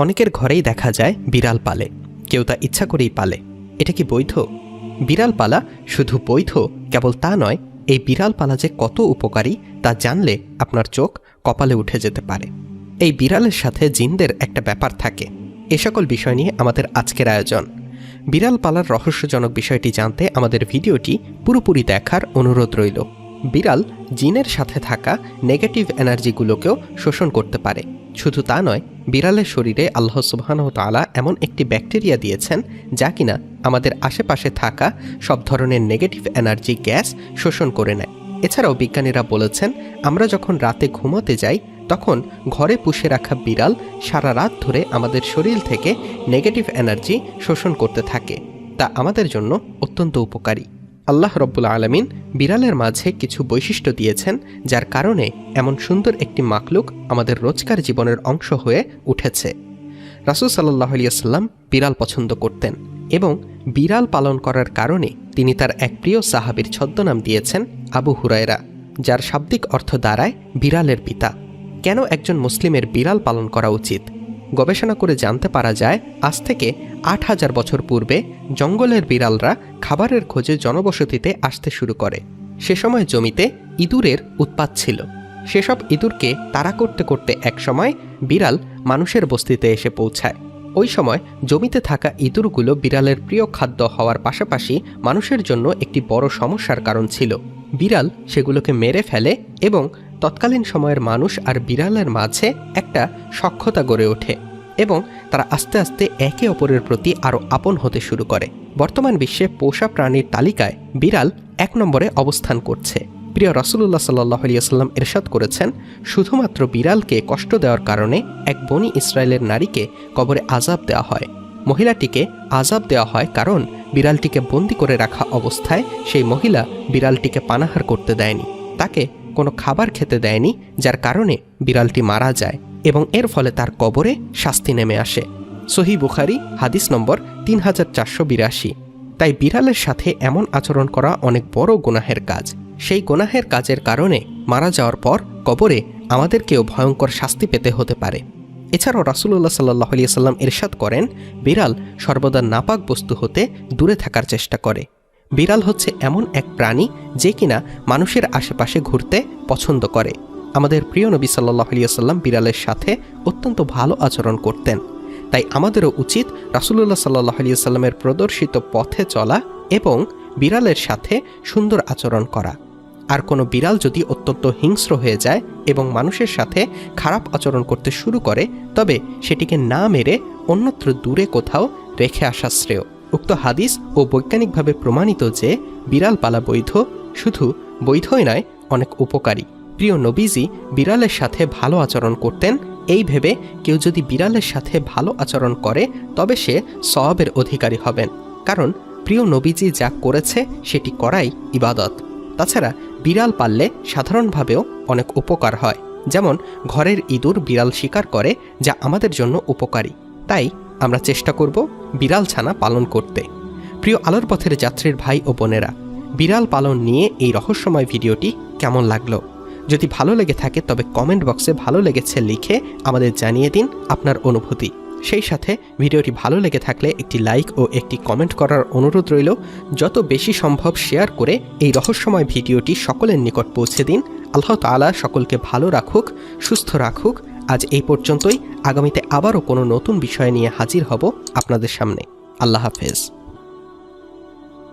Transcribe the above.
অনেকের ঘরেই দেখা যায় বিড়াল পালে। কেউ তা ইচ্ছা করেই পালে। এটা কি বৈধ? বিড়াল পালা শুধু বৈধ, কেবল তা নয়, এই বিড়াল পালা যে কত উপকারী তা জানলে আপনার চোখ কপালে উঠে যেতে পারে। এই বিড়ালের সাথে জিনদের একটা ব্যাপার থাকে। এ সকল বিষয় নিয়ে আমাদের আজকের আয়োজন। বিড়াল পালার রহস্যজনক বিষয়টি জানতে আমাদের ভিডিওটি পুরোপুরি দেখার অনুরোধ রইল। বিড়াল জিনের সাথে থাকা নেগেটিভ এনার্জিগুলোকেও শোষণ করতে পারে। শুধু তা নয় বিড়ালের শরীরে আল্লাহ সুবহানাহু তাআলা এমন একটি ব্যাকটেরিয়া দিয়েছেন যা কিনা আমাদের আশেপাশে থাকা সব ধরনের নেগেটিভ এনার্জি গ্যাস শোষণ করে নেয়। এছাড়াও বিজ্ঞানীরা বলেছেন, আমরা যখন রাতে ঘুমোতে যাই, তখন ঘরে পুষে রাখা বিড়াল সারা রাত ধরে আমাদের শরীর থেকে নেগেটিভ এনার্জি শোষণ করতে থাকে, তা আমাদের জন্য অত্যন্ত উপকারী। আল্লাহ রব্বুল আলমিন বিড়ালের মাঝে কিছু বৈশিষ্ট্য দিয়েছেন, যার কারণে এমন সুন্দর একটি মাকলুক আমাদের রোজকার জীবনের অংশ হয়ে উঠেছে। রাসুল সাল্লাহ আলিয়াল্লাম বিড়াল পছন্দ করতেন এবং বিড়াল পালন করার কারণে তিনি তার এক প্রিয় সাহাবির ছদ্মনাম দিয়েছেন আবু হুরায়রা, যার শাব্দিক অর্থ দাঁড়ায় বিড়ালের পিতা। কেন একজন মুসলিমের বিড়াল পালন করা উচিত? গবেষণা করে জানতে পারা যায়, আজ থেকে আট হাজার বছর পূর্বে জঙ্গলের বিড়ালরা খাবারের খোঁজে জনবসতিতে আসতে শুরু করে। সে সময় জমিতে ইঁদুরের উৎপাত ছিল। সেসব ইঁদুরকে তাড়া করতে করতে একসময় বিড়াল মানুষের বস্তিতে এসে পৌঁছায়। ওই সময় জমিতে থাকা ইঁদুরগুলো বিড়ালের প্রিয় খাদ্য হওয়ার পাশাপাশি মানুষের জন্য একটি বড় সমস্যার কারণ ছিল। বিড়াল সেগুলোকে মেরে ফেলে এবং তৎকালীন সময়ের মানুষ আর বিড়ালের মাঝে একটা সক্ষতা গড়ে ওঠে এবং তারা আস্তে আস্তে একে অপরের প্রতি আরও আপন হতে শুরু করে। বর্তমান বিশ্বে পোষা প্রাণীর তালিকায় বিড়াল এক নম্বরে অবস্থান করছে। প্রিয় রসুল্লাহ সাল্লাহ আলিয়াল্লাম এরশাদ করেছেন, শুধুমাত্র বিড়ালকে কষ্ট দেওয়ার কারণে এক বনি ইসরায়েলের নারীকে কবরে আজাব দেওয়া হয়। মহিলাটিকে আজাব দেওয়া হয় কারণ বিড়ালটিকে বন্দি করে রাখা অবস্থায় সেই মহিলা বিড়ালটিকে পানাহার করতে দেয়নি। তাকে কোনো খাবার খেতে দেয়নি, যার কারণে বিড়ালটি মারা যায় এবং এর ফলে তার কবরে শাস্তি নেমে আসে। সহি বুখারি, হাদিস নম্বর তিন হাজার চারশো বিরাশি। তাই বিড়ালের সাথে এমন আচরণ করা অনেক বড় গুনাহের কাজ। সেই গুনাহের কাজের কারণে মারা যাওয়ার পর কবরে আমাদেরকেও ভয়ঙ্কর শাস্তি পেতে হতে পারে। এছাড়াও রাসুল্লাহ সাল্লাহ আলিয়াল্লাম এরশাদ করেন, বিড়াল সর্বদা নাপাক বস্তু হতে দূরে থাকার চেষ্টা করে। বিড়াল হচ্ছে এমন এক প্রাণী যে কিনা মানুষের আশেপাশে ঘুরতে পছন্দ করে। আমাদের প্রিয় নবী সাল্লাহ আলিয়াল্লাম বিড়ালের সাথে অত্যন্ত ভালো আচরণ করতেন। তাই আমাদেরও উচিত রাসুল্লাহ সাল্লাহ আলিয়াল্লামের প্রদর্শিত পথে চলা এবং বিড়ালের সাথে সুন্দর আচরণ করা। আর কোনো বিড়াল যদি অত্যন্ত হিংস্র হয়ে যায় এবং মানুষের সাথে খারাপ আচরণ করতে শুরু করে, তবে সেটিকে না মেরে অন্যত্র দূরে কোথাও রেখে আসা শ্রেয়। উক্ত হাদিস ও বৈজ্ঞানিকভাবে প্রমাণিত যে বিড়াল পালা বৈধ, শুধু বৈধই নয়, অনেক উপকারী। প্রিয় নবীজি বিড়ালের সাথে ভালো আচরণ করতেন। এই ভেবে কেউ যদি বিড়ালের সাথে ভালো আচরণ করে, তবে সে সওয়াবের অধিকারী হবেন। কারণ প্রিয় নবীজি যা করেছে, সেটি করাই ইবাদত। তাছাড়া বিড়াল পাললে সাধারণভাবেও অনেক উপকার হয়। যেমন, ঘরের ইঁদুর বিড়াল শিকার করে, যা আমাদের জন্য উপকারী। তাই আমরা চেষ্টা করব বিড়াল ছানা পালন করতে। প্রিয় আলোর পথের যাত্রীর ভাই ও বোনেরা, বিড়াল পালন নিয়ে এই রহস্যময় ভিডিওটি কেমন লাগল? যদি ভালো লেগে থাকে, তবে কমেন্ট বক্সে ভালো লেগেছে লিখে আমাদের জানিয়ে দিন আপনার অনুভূতি। সেই সাথে ভিডিওটি ভালো লেগে থাকলে একটি লাইক ও একটি কমেন্ট করার অনুরোধ রইল। যত বেশি সম্ভব শেয়ার করে এই রহস্যময় ভিডিওটি সকলের নিকট পৌঁছে দিন। আল্লাহ তাআলা সকলকে ভালো রাখুক, সুস্থ রাখুক। আজ এই পর্যন্তই। আগামীতে আবারও কোনো নতুন বিষয় নিয়ে হাজির হব আপনাদের সামনে। আল্লাহ হাফেজ।